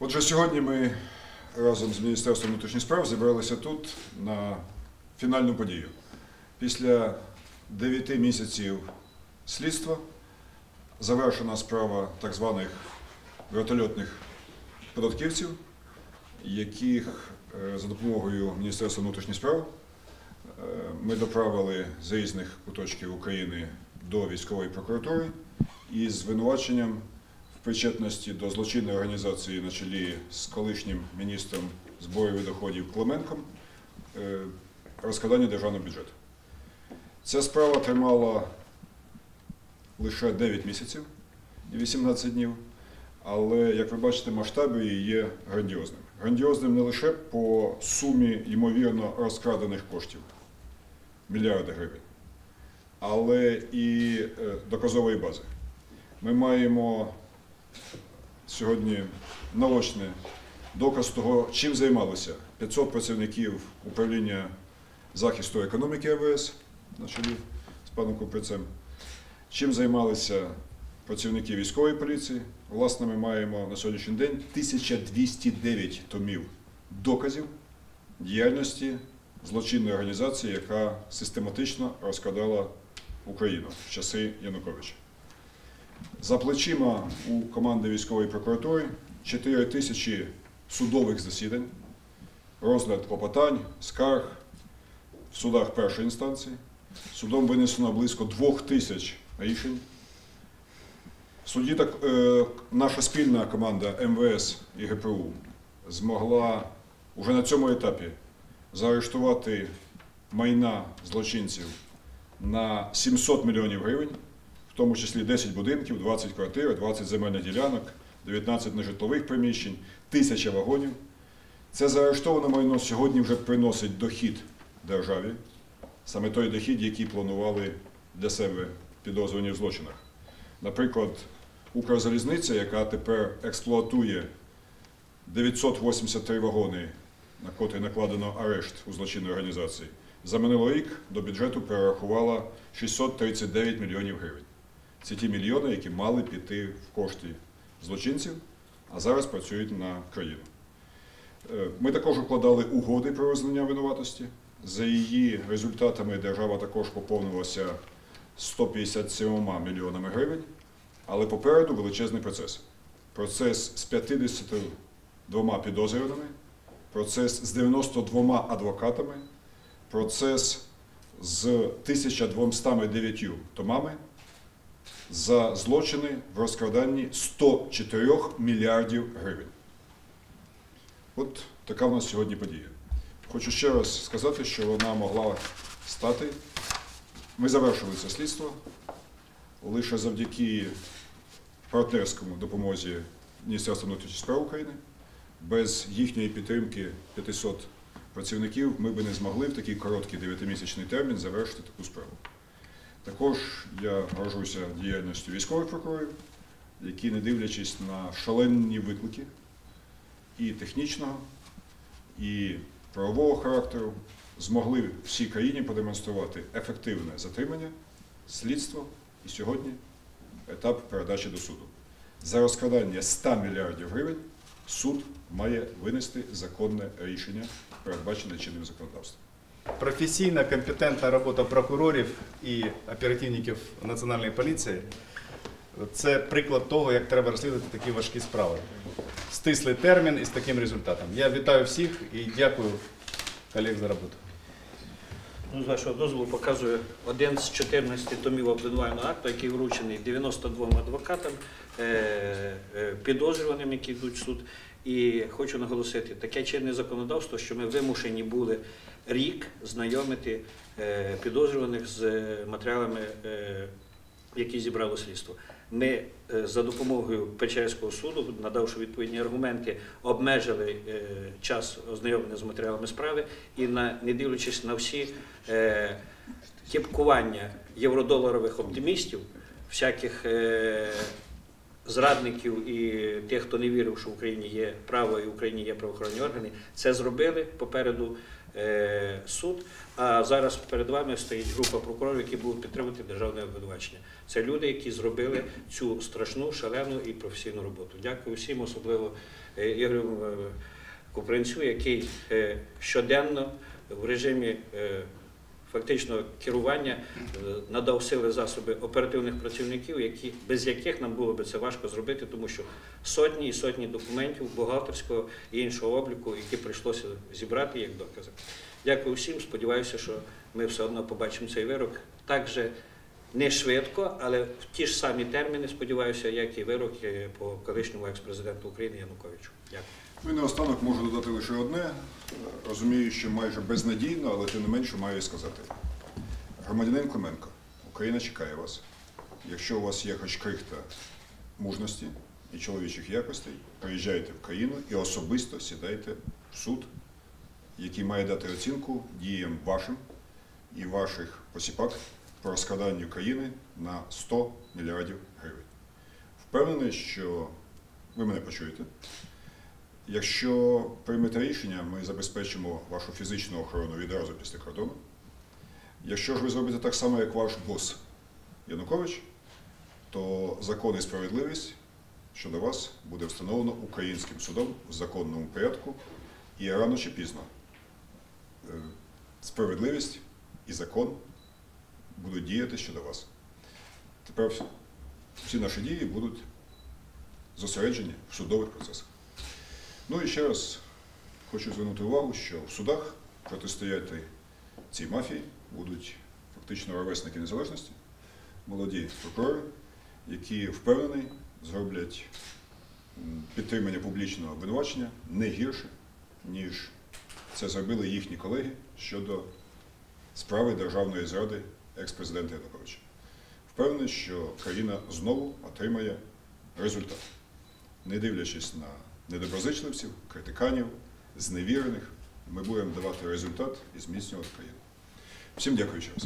Отже, сьогодні ми разом з Міністерством внутрішніх справ зібралися тут на фінальну подію. Після 9 місяців слідства завершена справа так званих вертольотних податківців, яких е, за допомогою Міністерства внутрішніх справ е, ми доправили з різних куточків України до військової прокуратури із звинуваченням причетності до злочинної організації на чолі з колишнім міністром зборів і доходів Клименком е, розкрадання державного бюджету. Ця справа тримала лише 9 місяців і 18 днів, але, як ви бачите, масштаби її є грандіозним. Грандіозним не лише по сумі ймовірно розкрадених коштів мільярди гривень, але і е, доказової бази. Ми маємо сьогодні наочний доказ того, чим займалися 500 працівників управління захисту економіки АВС на чолі з паном Куприцем, чим займалися працівники військової поліції. Власне, ми маємо на сьогоднішній день 1209 томів доказів діяльності злочинної організації, яка систематично розкрадала Україну в часи Януковича. За плечима у команди військової прокуратури 4 тисячі судових засідань, розгляд клопотань, скарг в судах першої інстанції. Судом винесено близько 2 тисяч рішень. В суді так, е, наша спільна команда МВС і ГПУ змогла уже на цьому етапі заарештувати майна злочинців на 700 мільйонів гривень, в тому числі 10 будинків, 20 квартир, 20 земельних ділянок, 19 нежитлових приміщень, тисяча вагонів. Це заарештоване майно сьогодні вже приносить дохід державі, саме той дохід, який планували для себе підозрювані в злочинах. Наприклад, Укрзалізниця, яка тепер експлуатує 983 вагони, на котрі накладено арешт у злочинної організації, за минулий рік до бюджету перерахувала 639 мільйонів гривень. Це ті мільйони, які мали піти в кошти злочинців, а зараз працюють на країну. Е, Ми також укладали угоди про визнання винуватості. За її результатами держава також поповнилася 157 мільйонами гривень, але попереду величезний процес. Процес з 52 підозрюваними, процес з 92 адвокатами, процес з 1209 томами за злочини в розкраданні 104 мільярдів гривень. От така в нас сьогодні подія. Хочу ще раз сказати, що вона могла стати. Ми завершили це слідство лише завдяки партнерському допомозі Міністерства внутрішніх справ України. Без їхньої підтримки 500 працівників ми би не змогли в такий короткий 9-місячний термін завершити таку справу. Також я горжуся діяльністю військових прокурорів, які, не дивлячись на шалені виклики і технічного, і правового характеру, змогли всій країні продемонструвати ефективне затримання, слідство і сьогодні етап передачі до суду. За розкрадання 100 мільярдів гривень суд має винести законне рішення, передбачене чинним законодавством. Професійна, компетентна робота прокурорів і оперативників Національної поліції це приклад того, як треба розслідувати такі важкі справи. Стислий термін і з таким результатом. Я вітаю всіх і дякую колег за роботу. Ну, з вашого дозволу показую один з 14 томів обвинувального акту, який вручений 92 адвокатам, е, е, підозрюваним, які йдуть в суд. І хочу наголосити, таке чинне законодавство, що ми вимушені були рік знайомити е, підозрюваних з матеріалами, які зібрало слідство. Ми е, за допомогою Печерського суду, надавши відповідні аргументи, обмежили е, час ознайомлення з матеріалами справи і, на, не дивлячись на всі е, кіпкування євродоларових оптимістів, всяких е, зрадників і тих, хто не вірив, що в Україні є право і в Україні є правоохоронні органи, це зробили попереду суд. А зараз перед вами стоїть група прокурорів, які будуть підтримувати державне обвинувачення. Це люди, які зробили цю страшну, шалену і професійну роботу. Дякую всім, особливо е, Ігорю е, Купринцю, який е, щоденно в режимі е, фактично керування е, надав сили засоби оперативних працівників, які, без яких нам було би це важко зробити, тому що сотні і сотні документів бухгалтерського і іншого обліку, які прийшлося зібрати як докази. Дякую всім. Сподіваюся, що ми все одно побачимо цей вирок так не швидко, але в ті ж самі терміни, сподіваюся, як і вирок е, по колишньому екс-президенту України Януковичу. Дякую. Ну і наостанок можу додати лише одне. Розумію, що майже безнадійно, але тим не менше маю сказати. Громадянин Клименко, Україна чекає вас. Якщо у вас є хоч крихта мужності і чоловічих якостей, приїжджайте в країну і особисто сідайте в суд, який має дати оцінку діям вашим і ваших посіпак по розкраданню країни на 100 мільярдів гривень. Впевнений, що ви мене почуєте. Якщо приймете рішення, ми забезпечимо вашу фізичну охорону відразу після кордону. Якщо ж ви зробите так само, як ваш бос Янукович, то закон і справедливість щодо вас буде встановлено українським судом в законному порядку, і рано чи пізно е, справедливість і закон будуть діяти щодо вас. Тепер всі- всі наші дії будуть зосереджені в судових процесах. Ну і ще раз хочу звернути увагу, що в судах протистояти цій мафії будуть фактично ровесники незалежності, молоді прокурори, які впевнений зроблять підтримання публічного обвинувачення не гірше, ніж це зробили їхні колеги щодо справи державної зради екс-президента Януковича. Впевнений, що країна знову отримає результат не дивлячись на недоброзичливців, критиканів, зневірених, ми будемо давати результат і зміцнювати країну. Всім дякую ще раз.